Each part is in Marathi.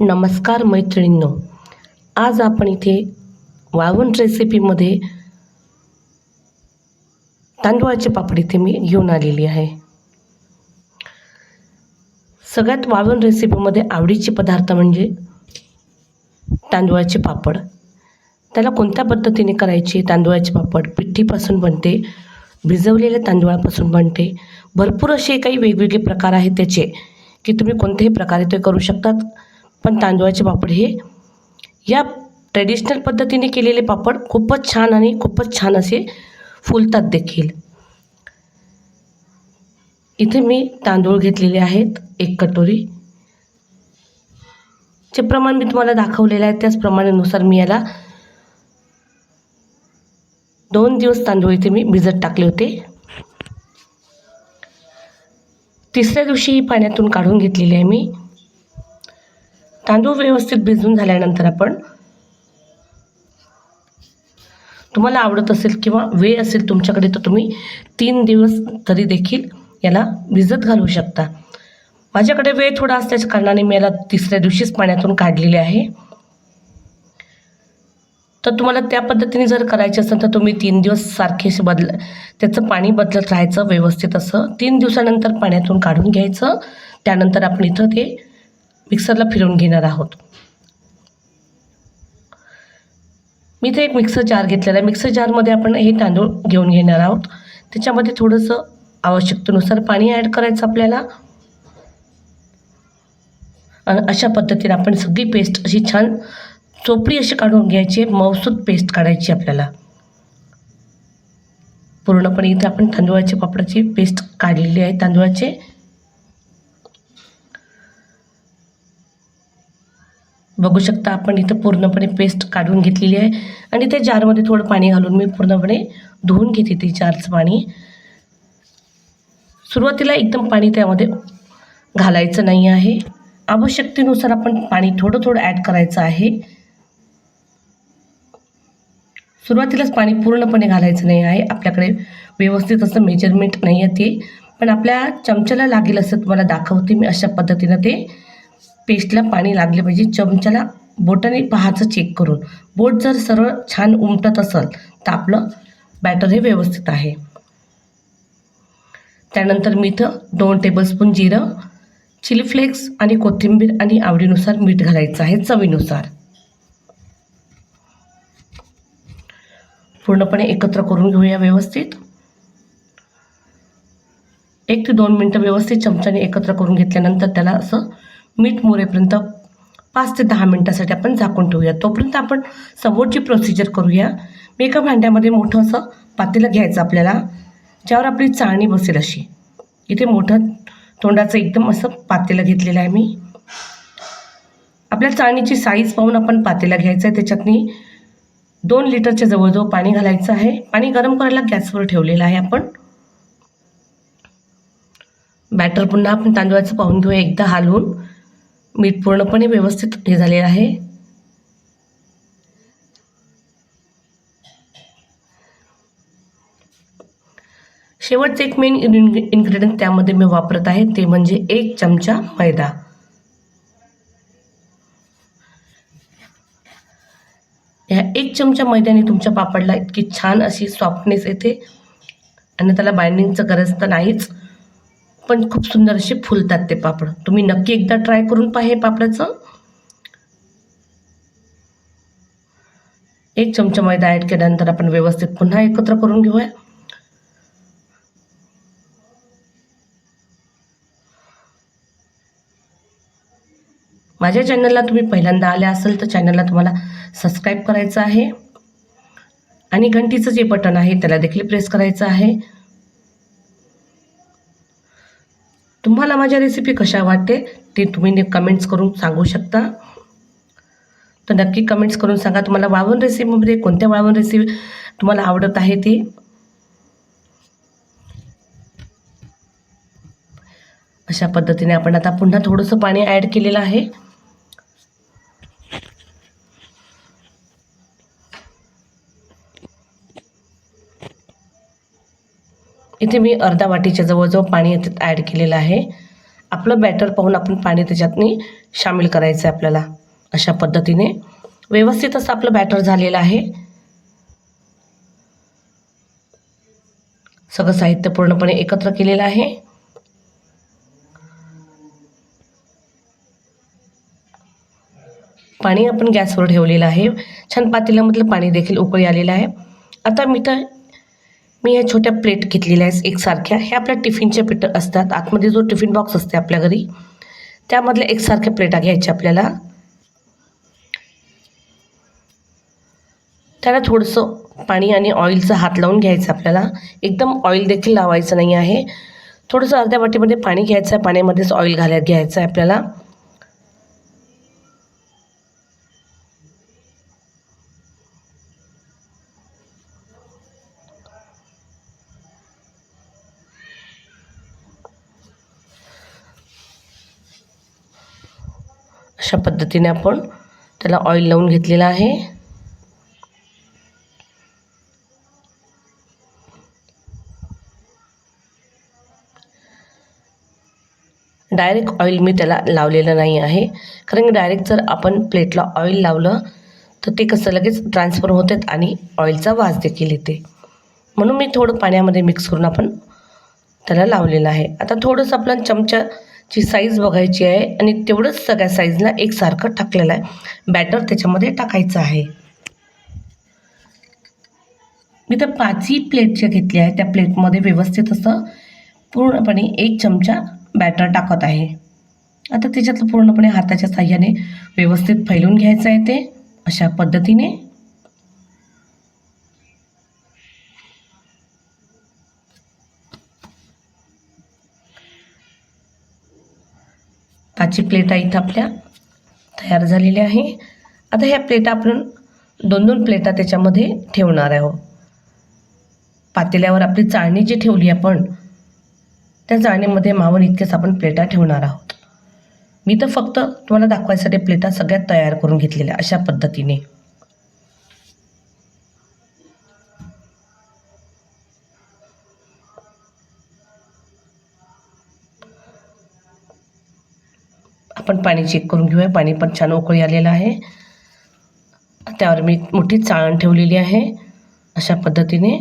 नमस्कार मैत्रिणींनो. आज आपण इथे वाळवण रेसिपीमध्ये तांदूळाची पापड इथे मी घेऊन आलेली आहे. सगळ्यात वाळवण रेसिपीमध्ये आवडीचे पदार्थ म्हणजे तांदूळाचे पापड. त्याला कोणत्या पद्धतीने करायचे? तांदूळाचे पापड पिठीपासून बनते भिजवलेल्या तांदूळापासून बनते. भरपूर असे काही वेगवेगळे प्रकार आहेत त्याचे की तुम्ही कोणत्याही प्रकारे ते करू शकतात. पण तांदूळाचे पापड हे या ट्रेडिशनल पद्धतीने केलेले पापड खूपच छान आणि खूपच छान असे फुलतात देखील. इथे मी तांदूळ घेतलेले आहेत एक कटोरी. जे प्रमाण मी तुम्हाला दाखवलेलं आहे त्याच प्रमाणानुसार मी याला दोन दिवस तांदूळ इथे मी भिजत टाकले होते. तिसऱ्या दिवशी ही पाण्यातून काढून घेतलेली आहे मी. तांदूळ व्यवस्थित भिजून झाल्यानंतर आपण तुम्हाला आवडत असेल किंवा वेळ असेल तुमच्याकडे तर तुम्ही तीन दिवस तरी देखील याला भिजत घालू शकता. माझ्याकडे वेळ थोडा असल्याच्या कारणाने मी याला तिसऱ्या दिवशीच पाण्यातून काढलेले आहे. तर तुम्हाला त्या पद्धतीने जर करायचे असेल तर तुम्ही तीन दिवस सारखे असे बदल त्याचं पाणी बदलत राहायचं व्यवस्थित असं. तीन दिवसानंतर पाण्यातून काढून घ्यायचं. त्यानंतर आपण इथं ते मिक्सरला फिरवून घेणार आहोत. मी इथे एक मिक्सर जार घेतलेला आहे. मिक्सर जारमध्ये आपण हे तांदूळ घेऊन घेणार आहोत. त्याच्यामध्ये थोडंसं आवश्यकतेनुसार पाणी ॲड करायचं आपल्याला. आणि अशा पद्धतीने आपण सगळी पेस्ट अशी छान चोपडी अशी काढून घ्यायची मौसूद पेस्ट काढायची आपल्याला. पूर्णपणे इथे आपण तांदूळाची पापडाची पेस्ट काढलेली आहे. तांदूळाचे बघू शकता आपण इथं पूर्णपणे पेस्ट काढून घेतलेली आहे. आणि त्या जारमध्ये थोडं पाणी घालून मी पूर्णपणे धुवून घेते ते जारचं पाणी. सुरुवातीला एकदम पाणी त्यामध्ये घालायचं नाही आहे. आवश्यकतेनुसार आपण पाणी थोडं थोडं ॲड करायचं आहे. सुरुवातीलाच पाणी पूर्णपणे घालायचं नाही आहे. आपल्याकडे व्यवस्थित असं मेजरमेंट नाही आहे ते. पण आपल्या चमच्याला लागेल असं तुम्हाला दाखवते मी अशा पद्धतीनं ते. पेस्टला पाणी लागले पाहिजे. चमच्याला बोटाने पाहायचं चेक करून. बोट जर सरळ छान उमटत असेल तर आपलं बॅटर हे व्यवस्थित आहे. त्यानंतर मीठ दोन टेबलस्पून जिरं चिली फ्लेक्स आणि कोथिंबीर आणि आवडीनुसार मीठ घालायचं आहे चवीनुसार. पूर्णपणे एकत्र करून घेऊया व्यवस्थित. एक ते दोन मिनटं व्यवस्थित चमच्याने एकत्र करून घेतल्यानंतर त्याला असं मीठ मोरेपर्यंत पाच ते दहा मिनटासाठी आपण झाकून ठेवूया. तोपर्यंत आपण समोरची प्रोसिजर करूया. मी एका भांड्यामध्ये मोठं असं पातेलं घ्यायचं आपल्याला. ज्यावर आपली चाळणी बसेल अशी. इथे मोठं तोंडाचं एकदम असं पातेलं घेतलेलं आहे मी. आपल्या चाळणीची साईज पाहून आपण पातेला घ्यायचं आहे. त्याच्यातनी दोन लिटरच्या जवळजवळ पाणी घालायचं आहे. पाणी गरम करायला गॅसवर ठेवलेलं आहे आपण. बॅटर पुन्हा आपण तांदूळाचं पाहून घेऊया एकदा हालवून. मीठ पूर्णपणे व्यवस्थित हे झालेलं आहे. शेवटचे एक मेन इन्ग्रेडियंट त्यामध्ये मी वापरत आहे ते म्हणजे एक चमचा मैदा. ह्या एक चमचा मैद्याने तुमच्या पापडला इतकी छान अशी सॉफ्टनेस येते. आणि त्याला बाइंडिंगचं गरज तर नाहीच. पण खूप सुंदर असे फुलतात ते पापड. तुम्ही नक्की एकदा ट्राय करून पहा हे पापडाचं. एक चमचा मैदा ॲड केल्यानंतर आपण व्यवस्थित पुन्हा एकत्र करून घेऊया. माझ्या चॅनलला तुम्ही पहिल्यांदा आले असेल तर चॅनलला तुम्हाला सबस्क्राईब करायचं आहे. आणि घंटीचं जे बटन आहे त्याला देखील प्रेस करायचं आहे. तुम्हाला माझ्या रेसिपी कशा वाटते ते तुम्ही कमेंट्स करून सांगू शकता. तर नक्की कमेंट्स करून सांगा तुम्हाला वाळवण रेसिपीमध्ये कोणत्या वाळवण रेसिपी तुम्हाला आवडत आहे ते. अशा पद्धतीने आपण आता पुन्हा थोडंसं पाणी ॲड केलेलं आहे. इथे मी अर्धा वाटीच्या जवळजवळ पाणी याच्यात ॲड केलेलं आहे. आपलं बॅटर पाहून आपण पाणी त्याच्यातनी सामील करायचं आहे आपल्याला अशा पद्धतीने. व्यवस्थित असं आपलं बॅटर झालेलं आहे. सगळं साहित्य पूर्णपणे एकत्र केलेलं आहे. पाणी आपण गॅसवर ठेवलेलं आहे. छान पातेल्यामधलं पाणी देखील उकळी आलेलं आहे. आता मी तर मी ह्या छोट्या प्लेट घेतलेल्या आहेत एकसारख्या. हे आपल्या टिफिनच्या पिठ असतात. आतमध्ये जो टिफिन बॉक्स असते आपल्या घरी त्यामधल्या एकसारख्या प्लेटा घ्यायच्या आपल्याला. त्याला थोडंसं पाणी आणि ऑइलचा हात लावून घ्यायचं आपल्याला. एकदम ऑइल देखील लावायचं नाही आहे. थोडंसं अर्ध्या वाटीमध्ये पाणी घ्यायचं आहे. पाण्यामध्येच ऑइल घालत घ्यायचं आहे आपल्याला. अशा पद्धतीने आपण त्याला ऑइल लावून घेतलेलं आहे. डायरेक्ट ऑइल मी त्याला लावलेलं नाही आहे. कारण की डायरेक्ट जर आपण प्लेटला ऑइल लावलं तर ते कसं लगेच ट्रान्सफर होतात आणि ऑइलचा वास देखील येते. म्हणून मी थोडं पाण्यामध्ये मिक्स करून आपण त्याला लावलेलं आहे. आता थोडंसं आपला ची साईज बघायची आहे आणि तेवढंच सगळ्या साईजला एकसारखं टाकलेलं आहे. बॅटर त्याच्यामध्ये टाकायचं आहे. मी तर पाचही प्लेट ज्या घेतल्या आहेत त्या प्लेटमध्ये व्यवस्थित असं पूर्णपणे एक चमचा बॅटर टाकत आहे. आता त्याच्यातलं पूर्णपणे हाताच्या साह्याने व्यवस्थित फैलून घ्यायचं आहे ते. अशा पद्धतीने चहाची प्लेटा इथं आपल्या. तयार झालेली आहे. आता ह्या प्लेटा आपण दोन दोन प्लेटा त्याच्यामध्ये ठेवणार आहोत. पातेल्यावर आपली चाळणी जी ठेवली आपण त्या चाळणीमध्ये मावण इतकेच आपण प्लेटा ठेवणार आहोत. मी तर फक्त तुम्हाला दाखवायसाठी प्लेटा सगळ्यात तयार करून घेतलेल्या अशा पद्धतीने. आपण पाणी चेक करून घेऊया. पाणी पण छान उकळी आलेलं आहे. त्यावर मी मोठी चाळण ठेवलेली आहे. अशा पद्धतीने.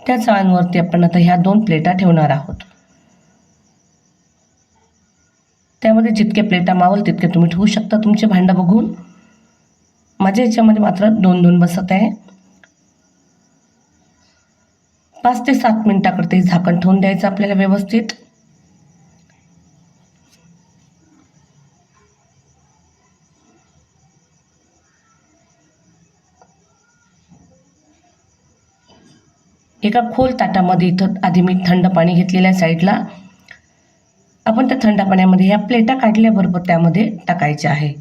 त्या चाळणवरती आपण आता ह्या दोन प्लेटा ठेवणार आहोत. त्यामध्ये जितके प्लेटा मावल तितके तुम्ही ठेवू शकता तुमचे भांडं बघून. माझ्या ह्याच्यामध्ये मात्र दोन दोन बसत आहे. पाच ते सात मिनटाकडे झाकण ठेवून द्यायचं आपल्याला व्यवस्थित. एका खोल ताटामध्ये इथं आधी मी थंड पाणी घेतलेलं आहे साईडला आपण त्या थंड पाण्यामध्ये ह्या प्लेटा काढल्याबरोबर त्यामध्ये टाकायच्या आहे.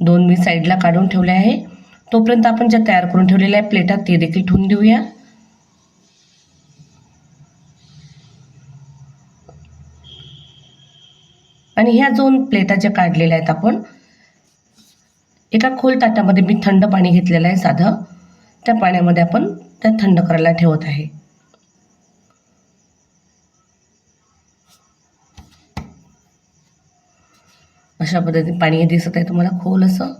दोन मी साईडला काढून ठेवले आहे. तोपर्यंत आपण ज्या तयार करून ठेवलेल्या प्लेटात ते देखील ठेवून देऊया. आणि ह्या दोन प्लेटा ज्या काढलेल्या आहेत आपण एका खोल ताटामध्ये मी थंड पाणी घेतलेलं आहे साधं. त्या पाण्यामध्ये आपण त्या थंड करायला ठेवत आहे. अशा पद्धतीने पाणी हे दिसत आहे तुम्हाला खोल असं.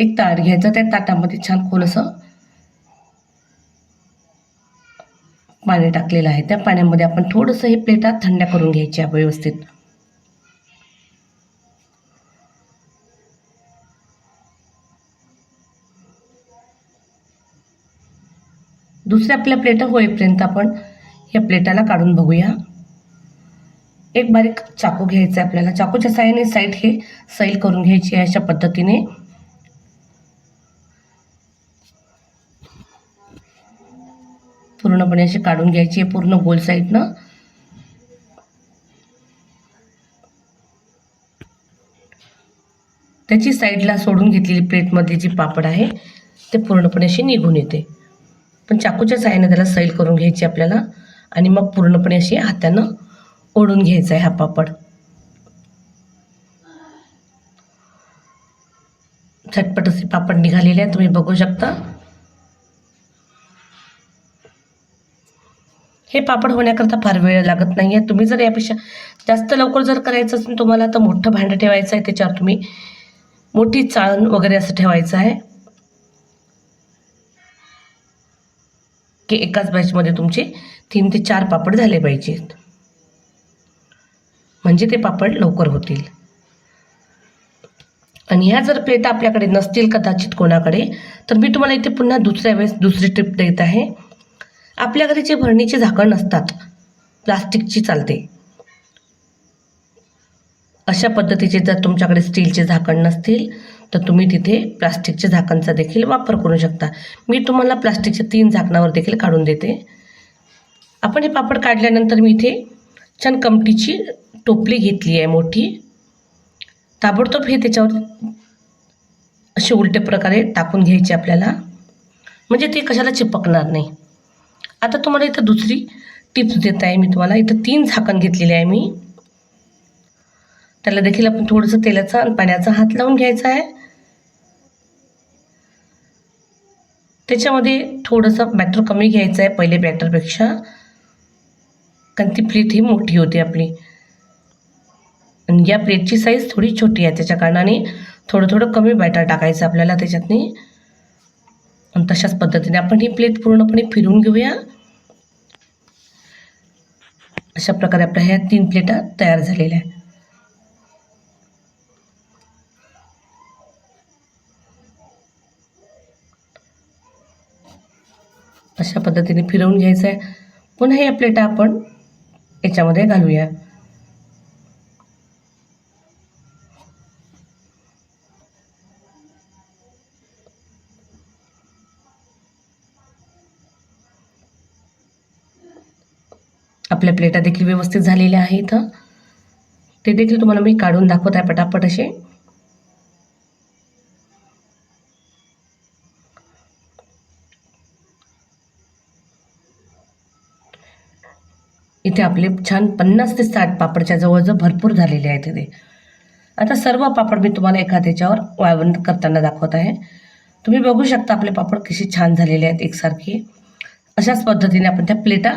एक ताट घ्यायचं त्या ताटामध्ये छान खोल असं पाणी टाकलेलं आहे. त्या पाण्यामध्ये आपण थोडंसं हे प्लेटा थंड्या करून घ्यायच्या व्यवस्थित. दुसऱ्या आपल्या प्लेटा होईपर्यंत आपण या प्लेटाला काढून बघूया. एक बारीक चाकू घ्यायचा आहे आपल्याला. चाकूच्या साह्याने साईड हे सैल करून घ्यायची आहे अशा पद्धतीने. पूर्णपणे अशी काढून घ्यायची आहे पूर्ण गोल साईडनं. त्याची साईडला सोडून घेतलेली प्लेटमधली जी पापड आहे ते पूर्णपणे अशी निघून येते. पण चाकूच्या साह्याने त्याला सैल करून घ्यायची आपल्याला आणि मग पूर्णपणे अशी हातानं ओढून घ्यायचा आहे हा पापड. झटपट असे पापड निघालेले आहे तुम्ही बघू शकता. हे पापड होण्याकरता फार वेळ लागत नाही आहे तुम्ही जर यापेक्षा जास्त लवकर जर करायचं असेल तुम्हाला तर मोठं भांडं ठेवायचं आहे त्याच्यावर तुम्ही मोठी चाळण वगैरे असं ठेवायचं आहे. की एकाच बॅचमध्ये तुमचे तीन ते चार पापड झाले पाहिजेत. म्हणजे ते पापड लवकर होतील. आणि ह्या जर प्लेटा आपल्याकडे नसतील कदाचित कोणाकडे तर मी तुम्हाला इथे पुन्हा दुसऱ्या वेळेस दुसरी ट्रिप देत आहे. आपल्या घरी जे भरणीचे झाकण नसतात प्लास्टिकची चालते. अशा पद्धतीचे जर तुमच्याकडे स्टीलचे झाकण नसतील तर तुम्ही तिथे प्लास्टिकच्या झाकणचा देखील वापर करू शकता. मी तुम्हाला प्लास्टिकच्या तीन झाकणावर देखील काढून देते. आपण हे पापड काढल्यानंतर मी इथे छान कमटीची टोपली घेतली आहे मोठी. ताबडतोब हे त्याच्यावर असे उलटे प्रकारे टाकून घ्यायचे आपल्याला. म्हणजे ते कशाला चिपकणार नाही. आता तुम्हाला इथं दुसरी टिप्स देत आहे मी तुम्हाला. इथं तीन झाकण घेतलेले आहे मी. त्याला देखील आपण थोडंसं तेलाचा आणि पाण्याचा हात लावून घ्यायचा आहे. त्याच्यामध्ये थोडंसं बॅटर कमी घ्यायचं आहे पहिले बॅटरपेक्षा कारण ती प्लेट ही मोठी होती आपली. आणि या प्लेटची साईज थोडी छोटी आहे. त्याच्या कारणाने थोडं थोडं कमी बॅटर टाकायचं आपल्याला त्याच्यातनी. आणि तशाच पद्धतीने आपण ही प्लेट पूर्णपणे फिरून घेऊया. अशा प्रकारे आपल्या ह्या तीन प्लेटा तयार झालेल्या आहेत. अशा पद्धतीने फिरवून घ्यायचं आहे. पुन्हा या प्लेटा आपण याच्यामध्ये घालूया. आपल्या प्लेटा देखील व्यवस्थित झालेल्या आहेत. इथं ते देखील तुम्हाला मी काढून दाखवत आहे पटापट असे. इथे आपले छान पन्नास ते साठ पापडच्या जवळजवळ भरपूर झालेले आहेत इथे आता सर्व पापड मी तुम्हाला एखाद्याच्यावर वाळवण करताना दाखवत आहे. तुम्ही बघू शकता आपले पापड कसे छान झालेले आहेत एकसारखे. अशाच पद्धतीने आपण त्या प्लेटा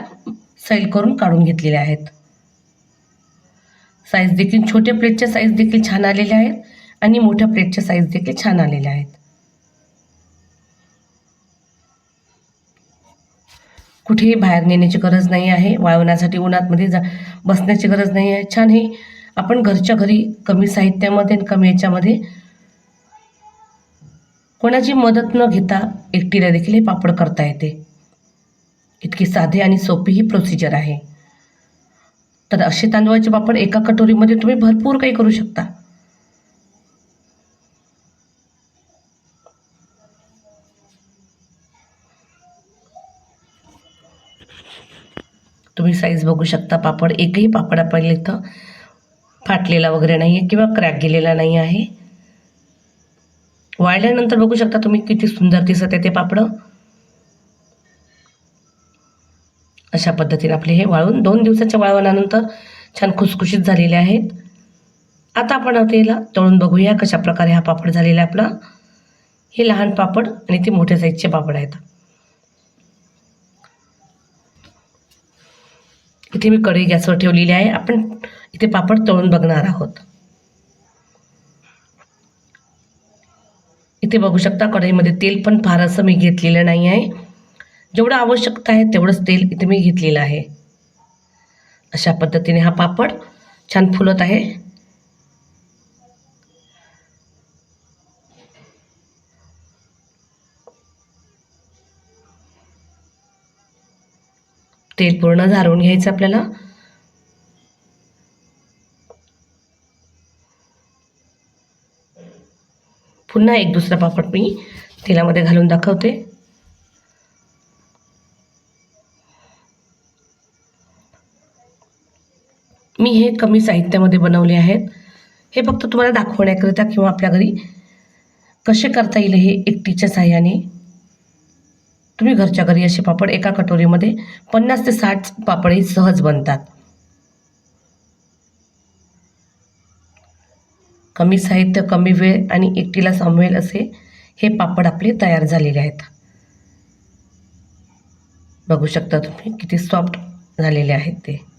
सैल करून काढून घेतलेल्या आहेत. साईज देखील छोट्या प्लेटच्या साईज देखील छान आलेल्या आहेत आणि मोठ्या प्लेटच्या साईज देखील छान आलेल्या आहेत. कुठेही बाहेर नेण्याची गरज नाही आहे. वाळवण्यासाठी उन्हातमध्ये जा बसण्याची गरज नाही आहे. छान हे आपण घरच्या घरी कमी साहित्यामध्ये आणि कमी याच्यामध्ये कोणाची मदत न घेता एकटीला देखील हे पापड करता येते. इतकी साधे आणि सोपी ही प्रोसिजर आहे. तर असे तांदूळाचे पापड एका कटोरीमध्ये तुम्ही भरपूर काही करू शकता. तुम्ही साईज बघू शकता पापड एकही पापड आपल्याला इथं फाटलेला वगैरे नाही आहे किंवा क्रॅक गेलेला नाही आहे. वाळल्यानंतर बघू शकता तुम्ही किती सुंदर दिसत आहे ते पापडं. अशा पद्धतीने आपले हे वाळून दोन दिवसाच्या वाळवणानंतर छान खुसखुशीत झालेले आहेत. आता आपण त्याला तळून बघूया कशा प्रकारे हा पापड झालेला आहे आपला. हे लहान पापड आणि ते मोठ्या साईजचे पापड आहेत. इथे मी कढई गॅसवर ठेवलेली आहे. आपण इथे पापड तळून बघणार आहोत. इथे बघू शकता कढईमध्ये तेल पण फार असं मी घेतलेलं नाही आहे. जेवढं आवश्यकता आहे तेवढंच तेल इथे मी घेतलेलं आहे. अशा पद्धतीने हा पापड छान फुलत आहे. तेल पूर्ण झारून घ्यायचं आपल्याला. पुन्हा एक दुसरा पापड मी तेलामध्ये घालून दाखवते. मी हे कमी साहित्यामध्ये बनवले आहेत. हे फक्त तुम्हाला दाखवण्याकरिता किंवा आपल्या घरी कसे करता येईल हे एकटीच्या साह्याने. तुम्ही घरच्या घरी असे पापड एका कटोरीमध्ये पन्नास ते साठ पापडही सहज बनतात. कमी साहित्य कमी वेळ आणि एकटीला सामवेल असे हे पापड आपले तयार झालेले आहेत. बघू शकता तुम्ही किती सॉफ्ट झालेले आहेत ते.